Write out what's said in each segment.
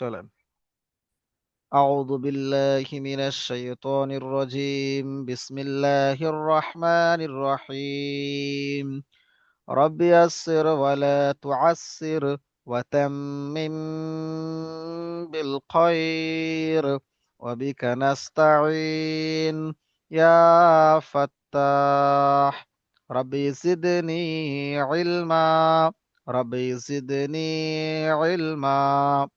চলেন أعوذ بالله من الشيطان الرجيم بسم الله الرحمن الرحيم رب يسر ولا تعسر وتمم بالخير وبك نستعين يا فتاح ربي زدني علما ربي زدني علما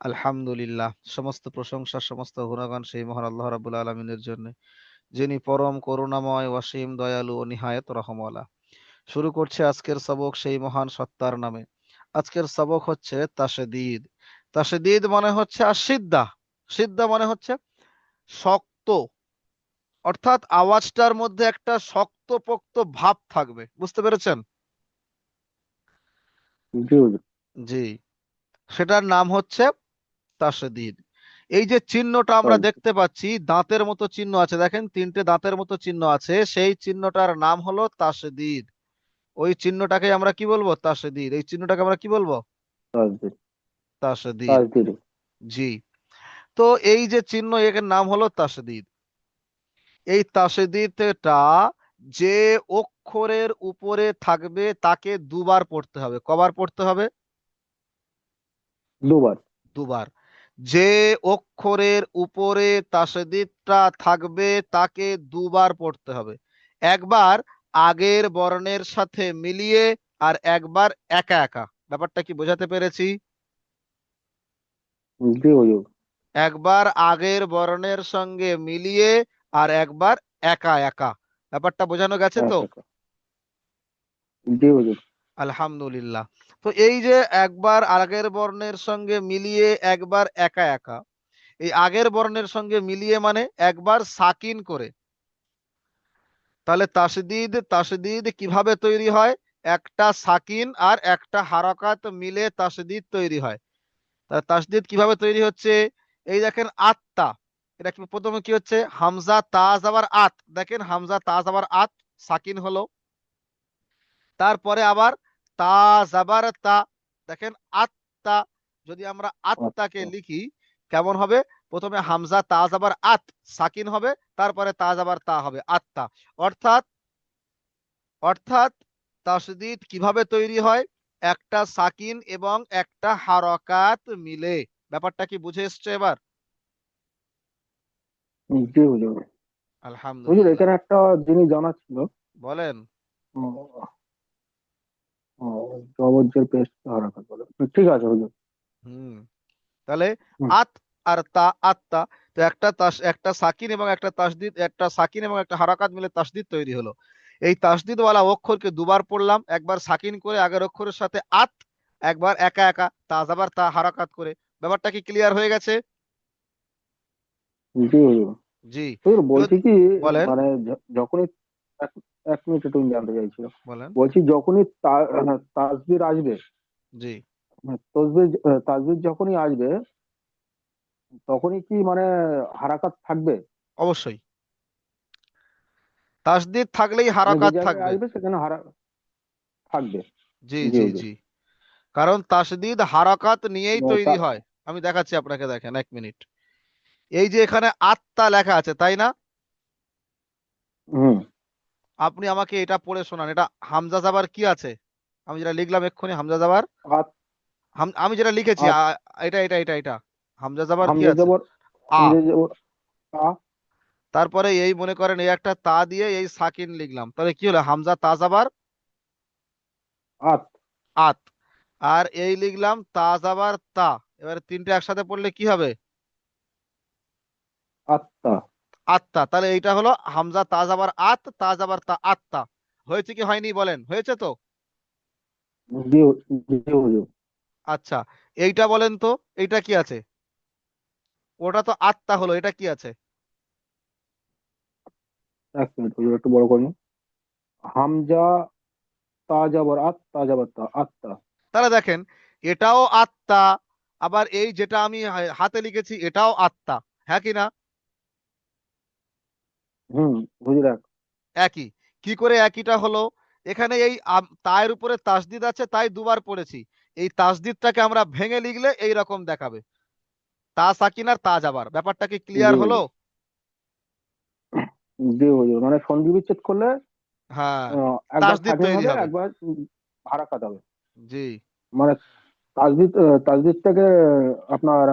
আলহামদুলিল্লাহ, সমস্ত প্রশংসা, সমস্ত গুণগান সেই মহান আল্লাহ রাব্বুল আলামিনের জন্য, যিনি পরম করুণাময়, অসীম দয়ালু ও নিহায়ত রহমওয়ালা। শুরু করছে আজকের সবক সেই মহান সত্তার নামে। আজকের সবক হচ্ছে তাসদিদ। তাসদিদ মানে হচ্ছে আসিদ্দা সিদ্ধা মানে হচ্ছে শক্ত। অর্থাৎ আওয়াজটার মধ্যে একটা শক্তপোক্ত ভাব থাকবে। বুঝতে পেরেছেন? জি জি। সেটার নাম হচ্ছে তাসদিদ। এই যে চিহ্নটা আমরা। দেখতে পাচ্ছি দাঁতের মতো চিহ্ন আছে। দেখেন তিনটে দাঁতের মতো চিহ্ন আছে। সেই চিহ্নটার নাম হলো তাসদিদ। ওই চিহ্নটাকে আমরা কি বলব? তাসদিদ। এই চিহ্নটাকে আমরা কি বলব? তাসদিদ। জি। তো এই যে চিহ্ন এর নাম হলো তাসদিদ। এই তাসদিদটা যে অক্ষরের উপরে থাকবে তাকে দুবার পড়তে হবে। কবার পড়তে হবে? দুবার। দুবার। যে অক্ষরের উপরে তাসদিদটা থাকবে তাকে দুবার পড়তে হবে। একবার আগের বর্ণের সাথে মিলিয়ে আর একবার একা একা। ব্যাপারটা কি বোঝাতে পেরেছি? একবার আগের বর্ণের সঙ্গে মিলিয়ে আর একবার একা একা। ব্যাপারটা বোঝানো গেছে তো? জি হুজুর আলহামদুলিল্লাহ। তো এই যে একবার আগের বর্ণের সঙ্গে মিলিয়ে একবার একা একা এই আগের বর্ণের সঙ্গে মিলিয়ে মানে একবার সাকিন করে। তাহলে তাসদিদ তাসদিদ কীভাবে তৈরি হয়? একটা সাকিন আর একটা হারাকাত মিলে তাসদিদ তৈরি হয়। তাসদিদ কীভাবে তৈরি হচ্ছে? এই দেখেন আত্মা। এটা কি প্রথমে কি হচ্ছে? হামজা তাজ আবার আত। দেখেন হামজা তাজ আবার আত সাকিন হলো। তারপরে আবার তা জাবার তা। দেখেন আত্মা যদি আমরা আত্মাকে আচ্ছা। লিখি কেমন হবে? প্রথমে হামজা তা জাবার আত সাকিন হবে তারপরে তা জাবার তা হবে আত্মা অর্থাৎ অর্থাৎ তাসদিদ কীভাবে তৈরি হয়? একটা সাকিন এবং একটা হারকাত মিলে। ব্যাপারটা কি বুঝে এসছে এবার? জি হুজুর হুজুর আলহামদুলিল্লাহ। এখানে একটা জিনিস জানা ছিল। বলেন। জবরজের পেস্ট হারাকাত বলে। ঠিক আছে হুজুর। হুম। তাহলে আত আর তা আত্মা তো একটা তাস একটা সাকিন এবং একটা তাসদিদ একটা সাকিন এবং একটা হারাকাত মিলে তাসদিদ তৈরি হলো। এই তাসদিদ ওয়ালা অক্ষরকে দুবার পড়লাম একবার সাকিন করে আগের অক্ষরের সাথে আত একবার একা একা তা আবার তা হারাকাত করে। ব্যাপারটা কি ক্লিয়ার হয়ে গেছে? জি জি। হুজুর বলছি কি বলেন। মানে যখনই এক- মিনিট একটু জানতে চাইছিল বলেন। বলছি যখনই তাসবির আসবে জি। তসবির তাসবির যখনই আসবে তখনই কি মানে হারাকাত থাকবে? অবশ্যই। তাসদিদ থাকলেই মানে হারাকাত থাকবে। আসবে সেখানে হারা থাকবে। জি জি, জি জি। জি। কারণ তাসদিদ হারাকাত নিয়েই তৈরি হয়। আমি দেখাচ্ছি আপনাকে দেখেন এক মিনিট। এই যে এখানে আত্মা লেখা আছে তাই না? আপনি আমাকে এটা পড়ে শোনান। এটা হামজা জাবার কি আছে? আমি যেটা লিখলাম এক্ষুনি হামজা জাবার আমি যেটা লিখেছি এটা এটা এটা এটা। হামজা জাবার কি আছে? তারপরে এই মনে করেন এই একটা তা দিয়ে এই সাকিন লিখলাম। তাহলে কি হলো? হামজা তা জাবার আত। আত। আর এই লিখলাম তা জাবার তা। এবারে তিনটে একসাথে পড়লে কি হবে? আত্মা। আত্মা। তাহলে এইটা হলো হামজা তাজ জাবার আত তাজ আবার তা আত্মা। হয়েছে কি হয়নি বলেন? হয়েছে তো? আচ্ছা এইটা বলেন তো এইটা কি আছে? ওটা তো আত্মা হলো এটা কি আছে? এক মিনিট হুজুর একটু বড় করে হামজা আত তা জবর তা আত্মা। তাহলে দেখেন এটাও আত্মা আবার এই যেটা আমি হাতে লিখেছি এটাও আত্মা। হ্যাঁ কি না? হুম হুজুর একই। কি করে একইটা হলো? এখানে এই তায়ের উপরে তাসদিদ আছে তাই দুবার পড়েছি। এই তাসদিদটাকে আমরা ভেঙে লিখলে এই রকম দেখাবে। তা সাকিন আর তা যাবার ব্যাপারটা কি ক্লিয়ার হলো? জি হুজুর মানে সন্ধি বিচ্ছেদ করলে হ্যাঁ তাসদিদ তৈরি হবে। একবার হারাকাত হবে। জি। মানে তাজদিদ আহ, তাজদিদটাকে আপনার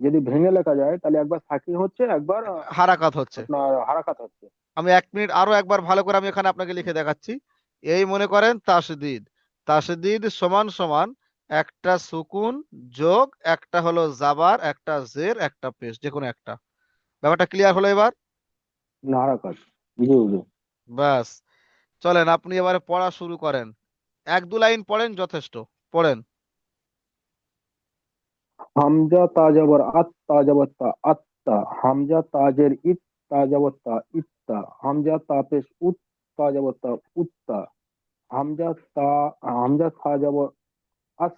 যদি ভেঙে লেখা যায় তাহলে একবার সাকিন হচ্ছে একবার হারাকাত হচ্ছে। হারাকাত হচ্ছে। আমি এক মিনিট আরও একবার ভালো করে আমি এখানে আপনাকে লিখে দেখাচ্ছি। এই মনে করেন তাসদিদ। তাসদিদ সমান সমান একটা সুকুন যোগ একটা হলো জাবার একটা জের একটা পেশ যে কোনো একটা। ব্যাপারটা ক্লিয়ার হলো এবার? হারাকাত। ব্যাস। চলেন আপনি এবারে পড়া শুরু করেন। এক দু লাইন পড়েন যথেষ্ট। পড়েন। হামজা তাজাবর আত তাজাবর তা আত্তা। হামজা তাজের ইত তাজাবর তা ইত্তা। হামজা তাপেশ উত তা উত্তা। হামজা তা হামজা সাজাবর আস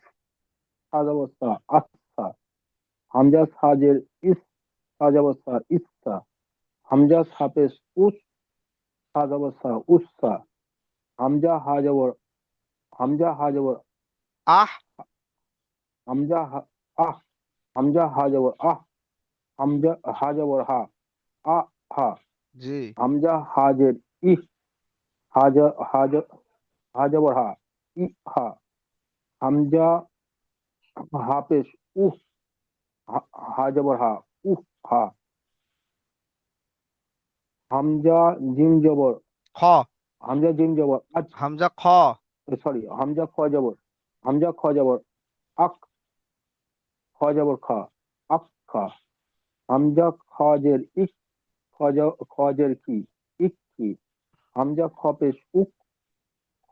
সাজাবর তা আচ্ছা হামজা সাজের ইস তা ইচ্ছা হামজা সাপেশ উস সা উৎসা হামজা হাজাবর হামজা হাজাবর আহ! হামজা হা আহ হামজা হাজাবর আহ হামজা হাজাবর হা আ হা। জি। হামজা হাজের ইহ হাজা হাজা হা ই হা। হামজা হাফেশ উহ হা- হা উহ হা। হামজা জিম জবর খ। হামজা জিম জবর আজ হামজা খ। সরি হামজা খ জবর হামজা খ জবর আক খ জবর খা আক খা। হামজা খজের ইক খজ, খজের কি? ইক কি? হামজা খপেশ উক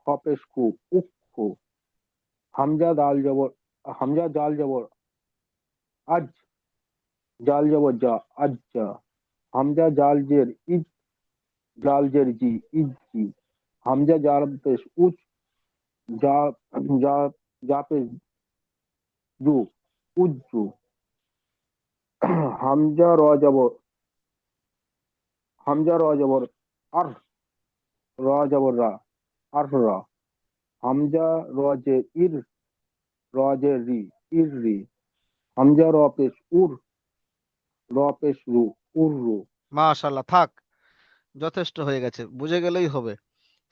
খপেশ কু উক কু। হামজা দাল জবর, হামজা জাল জবর, আজ। জাল জবর যা আজ যা হামজা জাল জের ইজ, জাল জের জি, ইজ জি। হামজা জাল পেশ উচ যা যা যা পেশ জু উজ্জু। হামজা র হামজা র আর র রা আর রা। হামজা র ইর, র রি, ইর রি। হামজা র পেশ উর, র রু, উর রু। মাশাল্লাহ, থাক, যথেষ্ট হয়ে গেছে, বুঝে গেলেই হবে।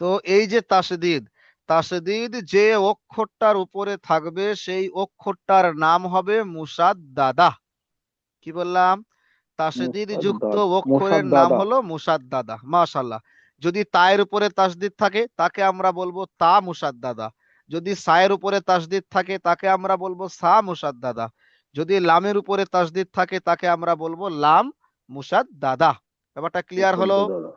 তো এই যে তাসদিদ তাসদিদ যে অক্ষরটার উপরে থাকবে সেই অক্ষরটার নাম হবে মুসাদ্দাদা কি বললাম? তাসদিদ যুক্ত অক্ষরের নাম মুসাদ্দাদা। হলো মুসাদ্দাদা মাশাল্লাহ যদি তায়ের উপরে তাসদিদ থাকে তাকে আমরা বলব তা মুসাদ্দাদা যদি সায়ের উপরে তাসদিদ থাকে তাকে আমরা বলব সা মুসাদ্দাদা যদি লামের উপরে তাসদিদ থাকে তাকে আমরা বলব লাম মুসাদ্দাদা ব্যাপারটা ক্লিয়ার হলো? দাদা।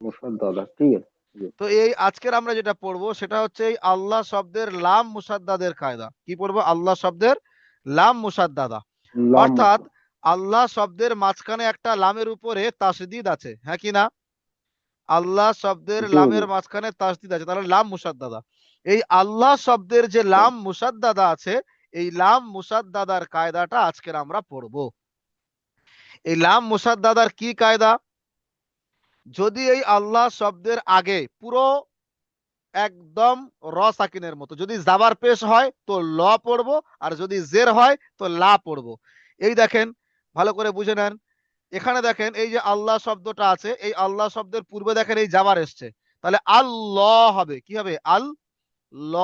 মুসাদ দাদা ঠিক আছে তো এই আজকের আমরা যেটা পড়ব সেটা হচ্ছে এই আল্লাহ শব্দের লাম মুসাদ্দাদের কায়দা। কি পড়ব? আল্লাহ শব্দের লাম মুসাদ্দাদা। অর্থাৎ আল্লাহ শব্দের মাঝখানে একটা লামের উপরে তাসদিদ আছে। হ্যাঁ কি না? আল্লাহ শব্দের। লামের মাঝখানে তাসদিদ আছে। তাহলে লাম মুসাদ্দাদা। এই আল্লাহ শব্দের যে লাম মুসাদ্দাদা আছে এই লাম মুসাদ্দাদার কায়দাটা আজকের আমরা পড়ব। এই লাম মুসাদ্দাদার কি কায়দা? যদি এই আল্লাহ শব্দের আগে পুরো একদম র সাকিনের মতো যদি জাবার পেশ হয় তো ল পড়ব আর যদি জের হয় তো লা পড়ব। এই দেখেন ভালো করে বুঝে নেন। এখানে দেখেন এই যে আল্লাহ শব্দটা আছে এই আল্লাহ শব্দের পূর্বে দেখেন এই জাবার এসছে। তাহলে আল্লাহ হবে কি হবে? আল ল।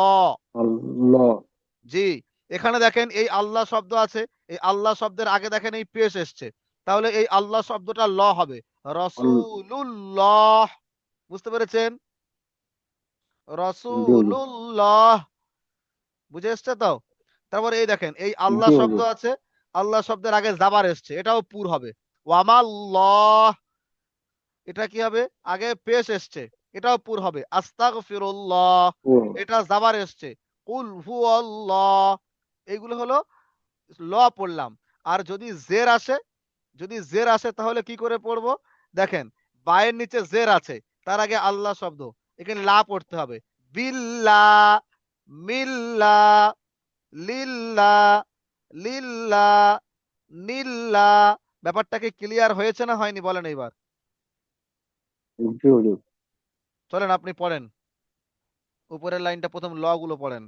জি এখানে দেখেন এই আল্লাহ শব্দ আছে এই আল্লাহ শব্দের আগে দেখেন এই পেশ এসছে। তাহলে এই আল্লাহ শব্দটা ল হবে। রসুল্লাহ বুঝতে পেরেছেন? রসুল্লাহ বুঝে এসছে তো? তারপর এই দেখেন এই আল্লাহ। শব্দ আছে আল্লাহ শব্দের আগে জাবার এসছে এটাও পুর হবে। ওয়ামাল্লাহ। এটা কি হবে? আগে পেশ এসছে এটাও পুর হবে। আস্তাগফিরুল্লাহ। ও এটা জাবার এসছে। কুল হু আল্লাহ এগুলো হলো ল পড়লাম। আর যদি জের আসে যদি জের আসে তাহলে কি করে পড়ব? দেখেন, বায়ের নিচে জের আছে, তার আগে আল্লাহ শব্দ, এখানে লা পড়তে হবে। বিল্লা, মিল্লা, লিল্লা লিল্লা, নিল্লা ব্যাপারটাকে ক্লিয়ার হয়েছে না হয়নি বলেন এইবার? চলেন আপনি পড়েন। উপরের লাইনটা প্রথম ল গুলো পড়েন।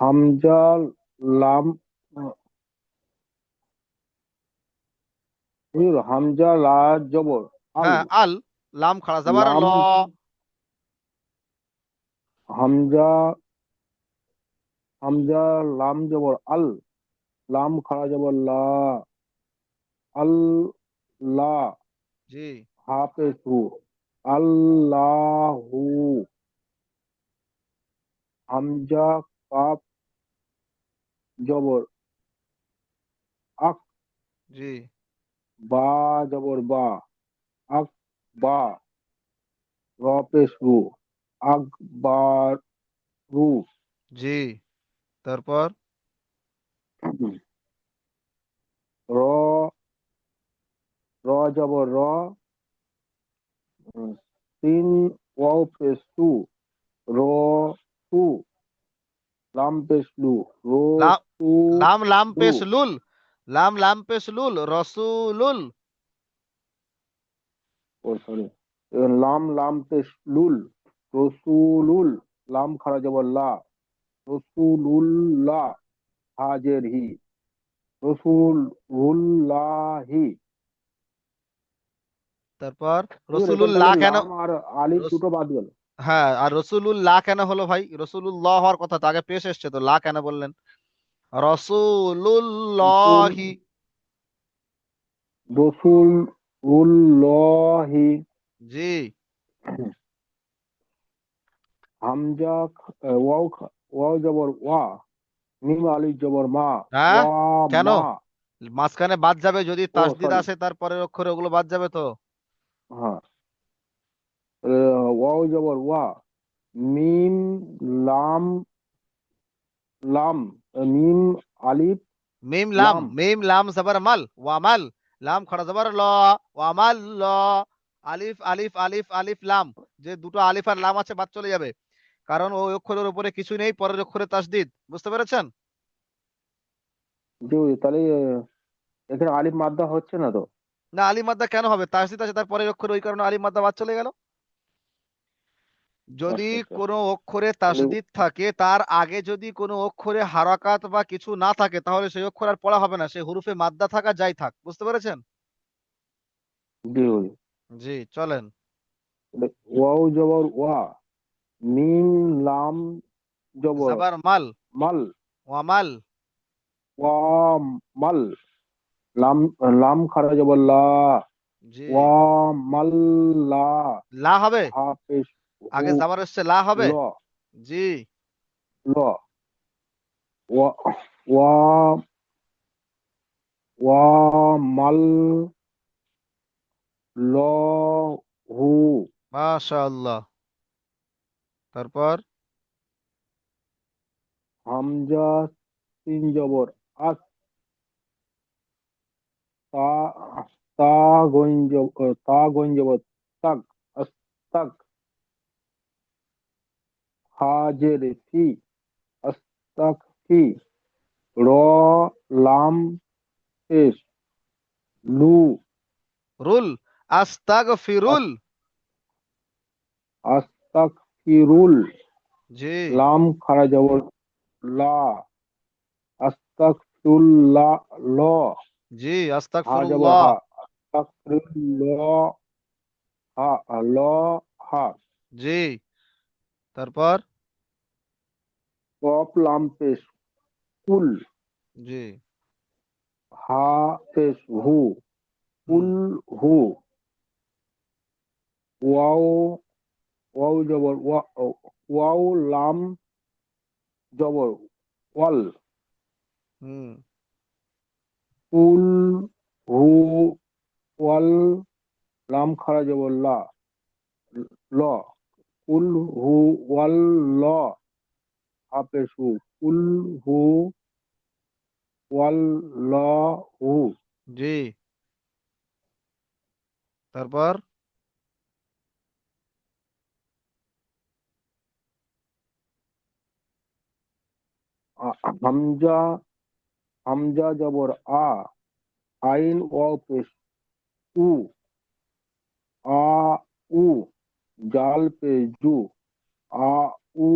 হামজাল, লাম হুজুর, হামজা লা জবর আল। হ্যাঁ আল লাম খাড়া যাবার ল। হামজা হামজা লাম জবর আল। লাম খাড়া জবর লা। আল লা। জি। হাফেজ হু আল্লাহু। হামজা কাপ জবর। আক জি। বা জবর বা আক বা রপেশ রু আকবার রু জি তারপর র র জবর র উম, তিন ওয়াও পেশ টু র টু লাম পেশ লু রো লা- টু লাম লাম লু। পেশ লুল লাম লাম পেশ লুল রসুলুল। ও সরি লাম লাম পেশ লুল রসুলুল। লাম খারা জবর লা। রসুলুল্লাহ হাজের হি। রসুলুল্লাহি। তারপর রসুলুল্লাহ কেন আর আলিফ রস- দুটো বাদ গেল। হ্যাঁ আর রসুলুল্লাহ কেন হলো ভাই? রসুলুল্লাহ হওয়ার কথা তো আগে পেশ এসছে তো লা কেন বললেন? রসুলুল্লাহি। রসুল উল্লাহি জি। হামজা ওয়াও ওয়াও জবর ওয়া মিম আলিফ জবর মা হ্যাঁ? কেন? মাঝখানে বাদ যাবে যদি তাসদিদ. আসে তারপরের অক্ষরে ওগুলো বাদ যাবে তো? হ্যাঁ। ওয়াও জবর ওয়া মিম লাম লাম। মিম আলিফ মিম লাম। মিম লাম জবর মাল ওয়ামাল লাম খড়া জবর ল ওয়ামাল ল আলিফ আলিফ আলিফ আলিফ লাম যে দুটো আলিফ আর লাম আছে বাদ চলে যাবে। কারণ ওই অক্ষরের উপরে কিছু নেই পরের অক্ষরে তাসদিদ বুঝতে পেরেছেন? জি তাহলে এখানে আলিফ মাদ্দা হচ্ছে না তো? না আলিফ মাদ্দা কেন হবে? তাসদিদ আছে তার পরের অক্ষরে ওই কারণে আলিফ মাদ্দা বাদ চলে গেল। যদি। কোনো অক্ষরে তাসদিদ থাকে তার আগে যদি কোনো অক্ষরে হারাকাত বা কিছু না থাকে তাহলে সেই অক্ষর আর পড়া হবে না। সেই হুরুফে মাদ্দা থাকা যাই থাক বুঝতে পেরেছেন? জি। চলেন। ওয়াও জবর ওয়া মিম লাম জবর। জাবার মাল। মাল। ওয়ামাল ওয়া মাল। লাম লাম খারা জবর লা। জি। ওয়া মাল লা। লা হবে? আগে জাবার এসছে লা হবে? জি। ল। ওয়া ওয়া ওয়া মাল ল হু। মাশাআল্লাহ। তারপর? হামজা তিন জবর। আস তা তা জবর। তা আস তাক। আস্তাক ফি র লাম পেশ লু রুল আস্তাগফিরুল আস্তাক ফিরুল জি লাম খারা জবর লা আস্তাক ফিরুল্লা ল জি হা জবর আস্তাগফিরুল্লাহ হা আস্তাক ফিরুল্লাহ হা ল হা জি তারপর? কপ লাম পেশ কুল জি। হা পেশ হু কুল হু। ওয়াও ওয়াও জবর ওয়া ওয়াও লাম জবর ওয়াল। হুম। কুল হু ওয়াল লাম খারা জবর লা ল। কুল হু ওয়াল ল হাফেজ হু কুল হু ওয়াল ল হু। জি। তারপর? হামজা হামজা জবর আ আইন ও পেশ উ আ উ। জাল পে জু আ উ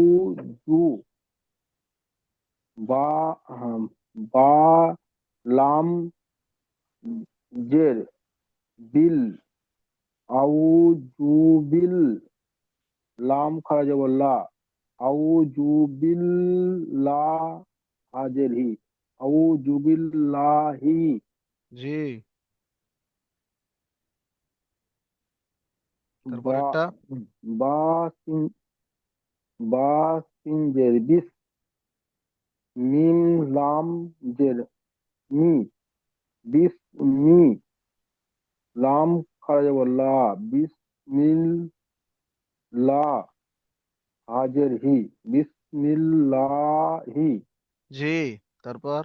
জু বা হাম, বা লাম জের বিল আউ জু বিল লাম খারা যাব লা আউ জু বিল লা হাজের হি আউ জু বিল লাহি জি বা তারপরেরটা বা সিন বা সিনজের বিস মিম লাম জের মি বিস মি লাম খারা যাব লা বিস মিল লা হাজের হি বিসমিল্লাহি জি তারপর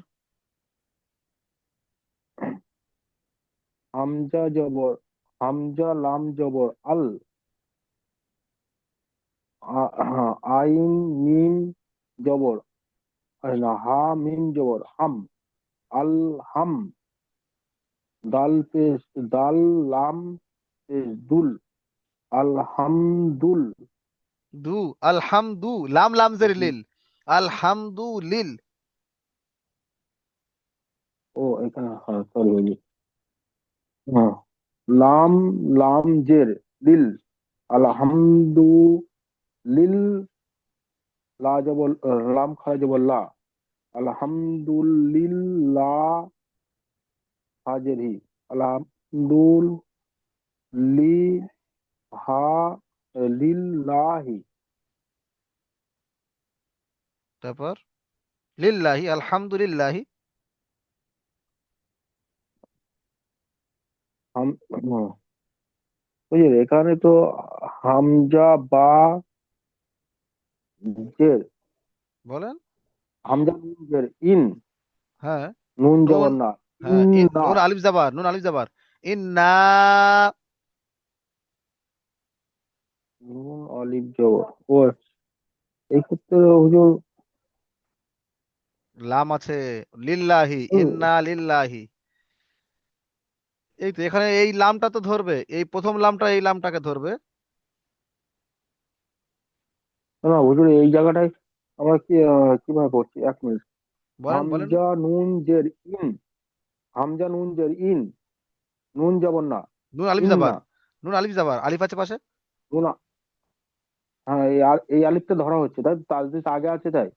হামজা জবর হামজা লাম জবর আল আইন মিম জবর না হা মিম জবর হাম আল হাম দাল পেশ দাল লাম পেশ দুল আলহামদুল দু আলহামদু লাম লাম জের লিল আলহামদু লিল। ও এখানে হ্যাঁ সরি হ্যাঁ। লাম লাম জের লিল আলহামদু লিল লা লাম খারা জবর লা আলহামদুল লি হা, লিল্লাহি। তারপর, লিল্লাহি, আলহামদুলিল্লাহি। হাম হ্যাঁ। বুঝলি এখানে তো হামজা বা জের বলেন। হামজা নুন জের ইন। হ্যাঁ। নুন নুন, জবর না। হ্যাঁ ইন ইন্না নুন আলিফ জাবার নুন আলিফ জাবার। ইন্না নুন অলিভ জবর। ও এই ক্ষেত্রে হুজুর লাম আছে। লিল্লাহি হুম। ইন্না লিল্লাহি। এই তো এখানে এই লামটা তো ধরবে এই প্রথম লামটা এই লামটাকে ধরবে। না হুজুর এই জায়গাটায় আমরা কি কীভাবে পড়ছি এক মিনিট। বলেন বলেন। হামজা নুন জের ইন হামজা নুন জের ইন। নুন জবর না। নুন আলিফ জাবার নুন আলিফ জাবার আলিফ আছে পাশে? নুন হ্যাঁ এই আ- এই আলিফটা ধরা হচ্ছে তাই তাজদিদ আগে আছে তাই?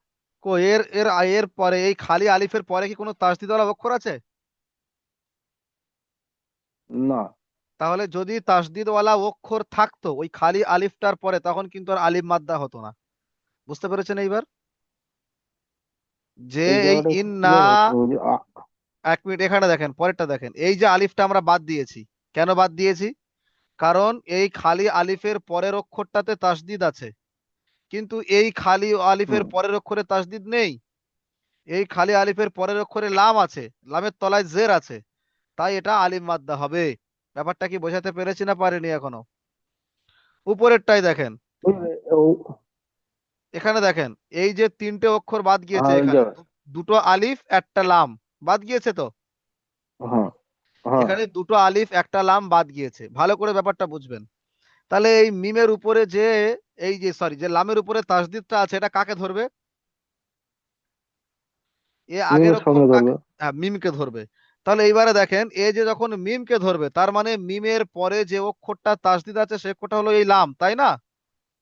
কো এর এর এর পরে এই খালি আলিফের পরে কি কোনো তাসদিদওয়ালা অক্ষর আছে? না। তাহলে যদি তাসদিদওয়ালা অক্ষর থাকতো ওই খালি আলিফটার পরে তখন কিন্তু আর আলিফ মাদ্দা হতো না। বুঝতে পেরেছেন এইবার? যে এই ইন্না এক মিনিট এখানে দেখেন পরেরটা দেখেন। এই যে আলিফটা আমরা বাদ দিয়েছি। কেন বাদ দিয়েছি? কারণ এই খালি আলিফের পরের অক্ষরটাতে তাসদিদ আছে। কিন্তু এই খালি আলিফের পরের অক্ষরে তাসদিদ নেই। এই খালি আলিফের পরের অক্ষরে লাম আছে লামের তলায় জের আছে। তাই এটা আলিম মাদ্দা হবে। ব্যাপারটা কি বোঝাতে পেরেছি না পারিনি এখনও? উপরেরটাই দেখেন। এখানে দেখেন এই যে তিনটে অক্ষর বাদ গিয়েছে এখানে। দুটো আলিফ একটা লাম। বাদ গিয়েছে তো? হ্যাঁ হ্যাঁ। এখানে দুটো আলিফ একটা লাম বাদ গিয়েছে। ভালো করে ব্যাপারটা বুঝবেন। তাহলে এই মিমের উপরে যে এই যে সরি যে লামের উপরে তাসদিদটা আছে এটা কাকে ধরবে? এ আগের হ্যাঁ মিমকে ধরবে। তাহলে এইবারে দেখেন এ যে যখন মিমকে ধরবে, তার মানে মিমের পরে যে অক্ষরটা তাসদিদ আছে, সে অক্ষরটা হলো এই লাম, তাই না?